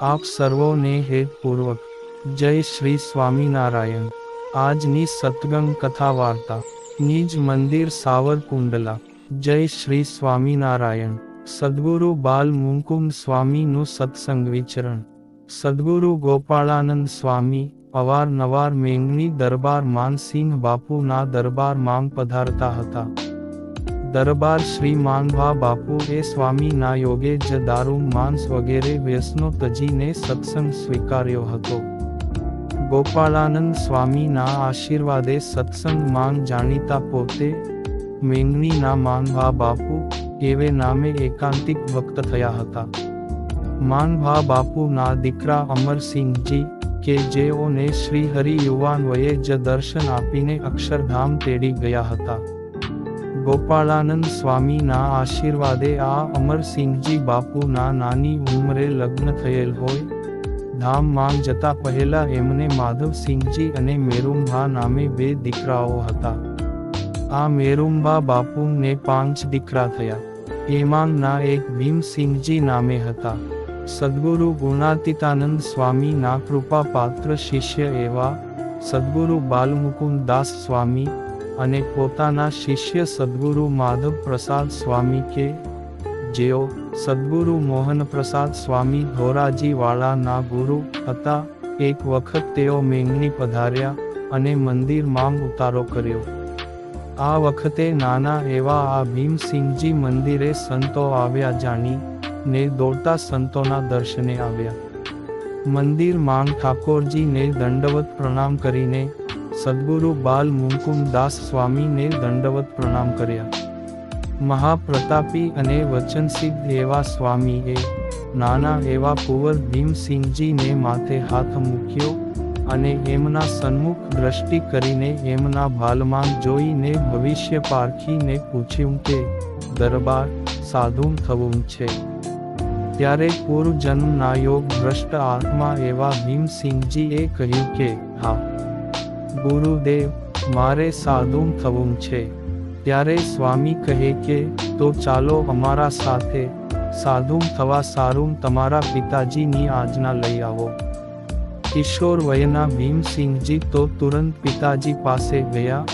આપ સર્વોને હેતપૂર્વક જય શ્રી સ્વામિનારાયણ. આજની સતગંગ કથા વાર્તા નિજ મંદિર સાવરકુંડલા. જય શ્રી સ્વામિનારાયણ. સદગુરુ બાલ મુકુંદ સ્વામીનું સત્સંગ વિચરણ. સદગુરુ ગોપાળાનંદ સ્વામી, અવારનવાર મેંગની દરબાર માનસિંહ બાપુના દરબાર માંગ પધારતા હતા. દરબાર શ્રી માનભા બાપુ એ સ્વામીના યોગે જ દારૂ, માંસ વગેરે વ્યસનો તજીને સત્સંગ સ્વીકાર્યો હતો. ગોપાળાનંદ સ્વામીના આશીર્વાદે સત્સંગ માંગ જાણીતા પોતે મેંગનીના માનભા બાપુ એવે નામે એકાંતિક ભક્ત થયા હતા. માંગવા બાપુના દીકરા અમરસિંહજી કે જેઓને શ્રી હરિ યુવાન વયે જ દર્શન આપીને અક્ષરધામ તેડી ગયા હતા. ગોપાળાનંદ સ્વામીના આશીર્વાદે આ અમરસિંહજી બાપુના નાની ઉંમરે લગ્ન થયેલ હોય, ધામ માંગ જતા પહેલા એમને માધવસિંહજી અને મેરુંભા નામે બે દીકરાઓ હતા. આ મેરુંબા બાપુને પાંચ દીકરા થયા. એમાંના એક ભીમસિંહજી નામે હતા. સદગુરુ ગુણાતીતાનંદ સ્વામીના કૃપા પાત્ર શિષ્ય એવા સદગુરુ બાલમુકુંદ દાસ સ્વામી અને પોતાના શિષ્ય સદગુરુ માધવ પ્રસાદ સ્વામી કે, જેઓ સદગુરુ મોહન પ્રસાદ સ્વામી ધોરાજીવાળાના ગુરુ હતા, એક વખત તેઓ મેંગણી પધાર્યા અને મંદિર માંગ ઉતારો કર્યો. આ વખતે નાના એવા આ ભીમસિંહજી મંદિરે સંતો આવ્યા જાણી, ને દોડતા સંતોના દર્શને આવ્યા. મંદિર માંગ ઠાકોરજીને દંડવત પ્રણામ કરીને સદગુરુ બાલ મુકુમદાસ દાસ સ્વામીને દંડવત પ્રણામ કર્યા. મહાપ્રતાપી અને વચનસિદ્ધ એવા સ્વામીએ નાના એવા કુંવર ભીમસિંહજીને માથે હાથ મૂક્યો અને એમના સન્મુખ દ્રષ્ટિ કરીને એમના ભાલમાં જોઈને ભવિષ્ય પારખીને પૂછ્યું કે, દરબાર સાધુમ થવું છે? ત્યારે પૂર્વજન્મના યોગ ભ્રષ્ટ આત્મા એવા ભીમસિંહજીએ કહ્યું કે, હા ગુરુદેવ મારે સાધુમ થવું છે. ત્યારે સ્વામી કહે કે, તો ચાલો અમારા સાથે સાધુમ થવા સારું તમારા પિતાજીની આજ્ઞા લઈ આવો. કિશોર વયના ભીમસિંહજી તો તુરંત પિતાજી પાસે ગયા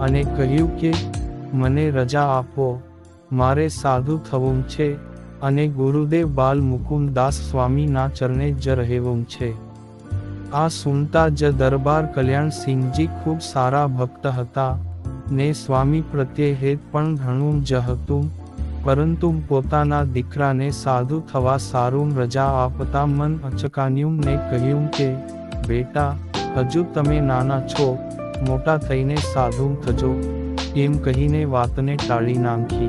અને કહ્યું કે, મને રજા આપો. મારે સાધુ થવું છે અને ગુરુદેવ બાલ મુકુંદાસ સ્વામીના ચરણે જ રહેવું છે. આ સુનતા જ દરબાર કલ્યાણસિંહજી ખૂબ સારા ભક્ત હતા. ને સ્વામી પ્રત્યે હેત પણ ઘણું જ હતું. પરંતુ પોતાના દીકરાને સાધુ થવા સારું રજા આપતા મન અચકાન્યું ને કહ્યું કે, બેટા, હજુ તમે નાના છો, મોટા થઈને સાધુ થજો. એમ કહીને વાતને ટાળી નાખી.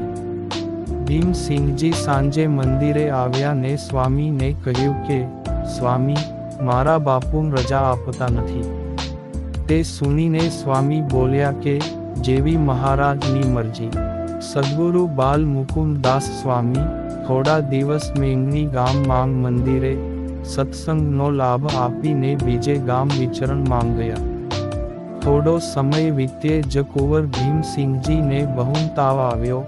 ભીમસિંહજી સાંજે મંદિરે આવ્યા ને સ્વામીને કહ્યું કે, સ્વામી મારા બાપુ રજા આપતા નથી. તે સુનીને સ્વામી બોલ્યા કે, જેવી મહારાજની મરજી. સદગુરુ બાલ મુકુમદાસ સ્વામી, થોડા દિવસ મેંગની ગામ માંગ મંદિરે, સત્સંગનો લાભ આપીને બીજે ગામ વિચરણ માંગ ગયા થોડો સમય વીતે જ કુંવર ભીમસિંહજીને બહુ તાવ આવ્યો,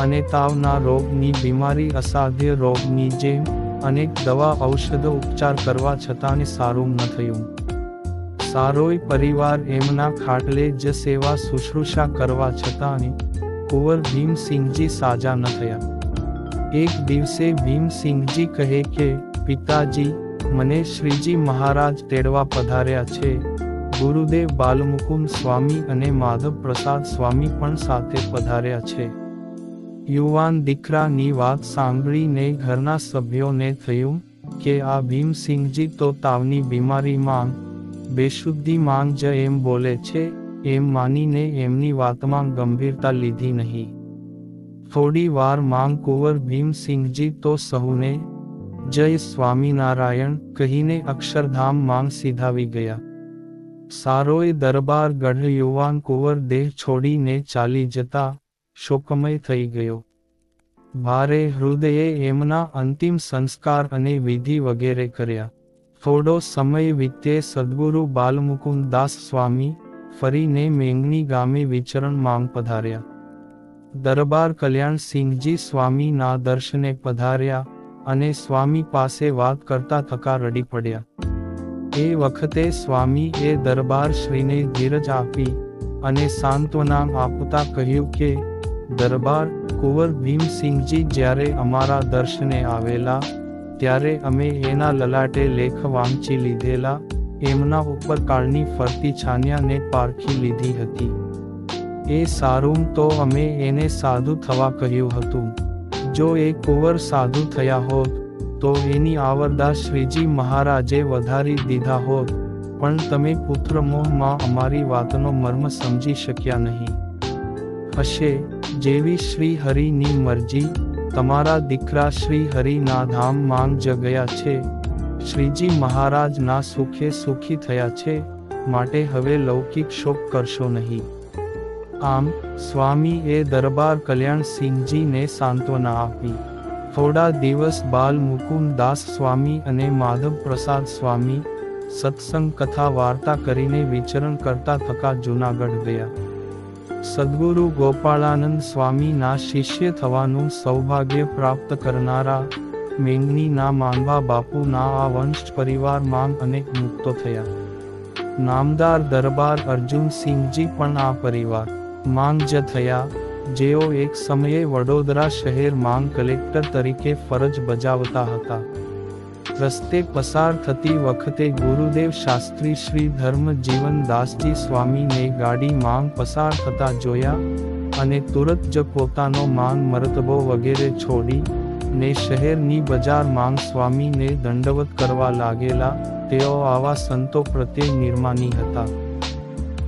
અને તાવના રોગની બીમારી, અસાધ્ય રોગની જેમ અનેક દવા ઔષધો ઉપચાર કરવા છતાં સારું ન થયું. સારોય પરિવાર એમના ખાટલે જ સેવા શુશ્રૂષા કરવા છતાં કુંવર ભીમસિંહજી સાજા ન થયા. એક દિવસે ભીમસિંહજી કહે કે, પિતાજી, મને શ્રીજી મહારાજ તેડવા પધાર્યા છે. ગુરુદેવ બાલમુકુમ સ્વામી અને માધવ પ્રસાદ સ્વામી પણ સાથે પધાર્યા છે. યુવાન દીકરાની વાત સાંભળીને ઘરના સભ્યોને થયું કે આ ભીમસિંહજી તો તાવની બીમારી માંગ, બેશુદ્ધિ માંગ જ એમ બોલે છે, એમ માનીને એમની વાતમાં ગંભીરતા લીધી નહીં. થોડી વાર માંગ કુંવર ભીમસિંહજી તો સહુને, જય સ્વામિનારાયણ કહીને અક્ષરધામ માંગ સીધાવી ગયા. સારોય દરબાર ગઢ યુવાન કુંવર દેહ છોડીને ચાલી જતા શોકમય થઈ ગયો. ભારે હૃદયે એમના અંતિમ સંસ્કાર અને વિધિ વગેરે કર્યા. થોડો સમય વીતે સદગુરુ બાલમુકુંદ દાસ સ્વામી ફરીને મેંગણી ગામે વિચરણ માંગ પધાર્યા. દરબાર કલ્યાણસિંહજી સ્વામીના દર્શને પધાર્યા અને સ્વામી પાસે વાત કરતા થકા રડી પડ્યા. એ વખતે સ્વામી એ દરબાર શ્રીને ધીરજ આપી અને સાંત્વના આપતા કહ્યું કે દરબાર કુંવર ભીમસિંહજી જ્યારે અમારા દર્શને આવેલા, ત્યારે અમે એના લલાટે લેખ વાંચી લીધેલા, એમના ઉપર કાળની ફરતી છાન્યાને પારખી લીધી હતી. એ સારું તો અમે એને સાધુ થવા કહ્યું હતું. જો એ કુંવર સાધુ થયા હોત, તો એની આવરદા શ્રીજી મહારાજે વધારી દીધા હોત, પણ તમે પુત્ર મોહમાં અમારી વાતનો મર્મ સમજી શક્યા નહીં. હશે જેવી શ્રી હરિની મરજી, તમારા દીકરા શ્રી હરિના ધામ માંગ જ ગયા છે. શ્રીજી મહારાજના સુખે સુખી થયા છે, માટે હવે લૌકિક શોક કરશો નહીં. આમ સ્વામી એ દરબાર કલ્યાણસિંહજીને સાંત્વના આપી. થોડા દિવસ બાલ મુકુમદાસ સ્વામી અને માધવ પ્રસાદ સ્વામી, સત્સંગ કથા વાર્તા કરીને વિચરણ કરતા થકા જૂનાગઢ ગયા. સદગુરુ ગોપાળાનંદ સ્વામીના શિષ્ય થવાનું સૌભાગ્ય પ્રાપ્ત કરનારા મેંગનીના માંગવા બાપુના આ વંશ પરિવાર માંગ અનેક મુક્તો થયા. નામદાર દરબાર અર્જુનસિંહજી પણ આ પરિવાર માંગજ થયા. જેઓ એક સમયે વડોદરા શહેર માંગ કલેક્ટર તરીકે ફરજ બજાવતા હતા. રસ્તે પસાર થતી વખતે ગુરુદેવ શાસ્ત્રી શ્રી ધર્મ જીવન દાસજી સ્વામીને ગાડી માંગ પસાર થતા જોયા અને તુરત જ પોતાનો માંગ મરતબો વગેરે છોડી ને શહેરની બજાર માંગ સ્વામીને દંડવત કરવા લાગેલા. તેઓ આવા સંતો પ્રત્યે નિર્માની હતા.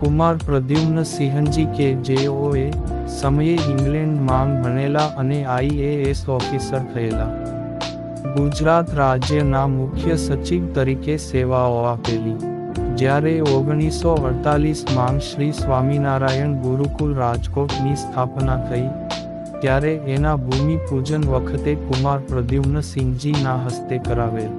કુમાર પ્રદ્યુમ્ન સિંહજી કે જેઓએ સમયે ઇંગ્લેન્ડ માંગ ભણેલા અને આઈએએસ ઓફિસર થયેલા. ગુજરાત રાજ્યના મુખ્ય સચિવ તરીકે સેવાઓ આપેલી. જ્યારે ઓગણીસો અડતાલીસમાં શ્રી સ્વામિનારાયણ ગુરુકુલ રાજકોટની સ્થાપના થઈ, ત્યારે એના ભૂમિપૂજન વખતે કુમાર પ્રદ્યુમ્નસિંહજીના હસ્તે કરાવેલ.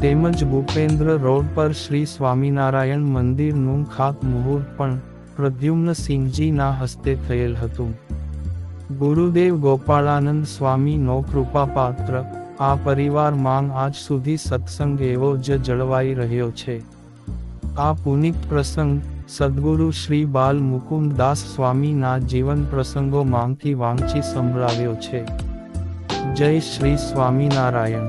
તેમજ ભૂપેન્દ્ર રોડ પર શ્રી સ્વામિનારાયણ મંદિરનું ખાત મુહૂર્ત પણ પ્રદ્યુમ્નસિંહજીના હસ્તે થયેલ હતું. ગુરુદેવ ગોપાળાનંદ સ્વામીનો કૃપાપાત્ર આ પરિવાર માંગ આજ સુધી સત્સંગ એવો જ જળવાઈ રહ્યો છે. આ પુનિક પ્રસંગ સદગુરુ શ્રી બાલ મુકુંદ દાસ સ્વામીના જીવન પ્રસંગો માંગથી વાંચી સંભળાવ્યો છે. જય શ્રી સ્વામિનારાયણ.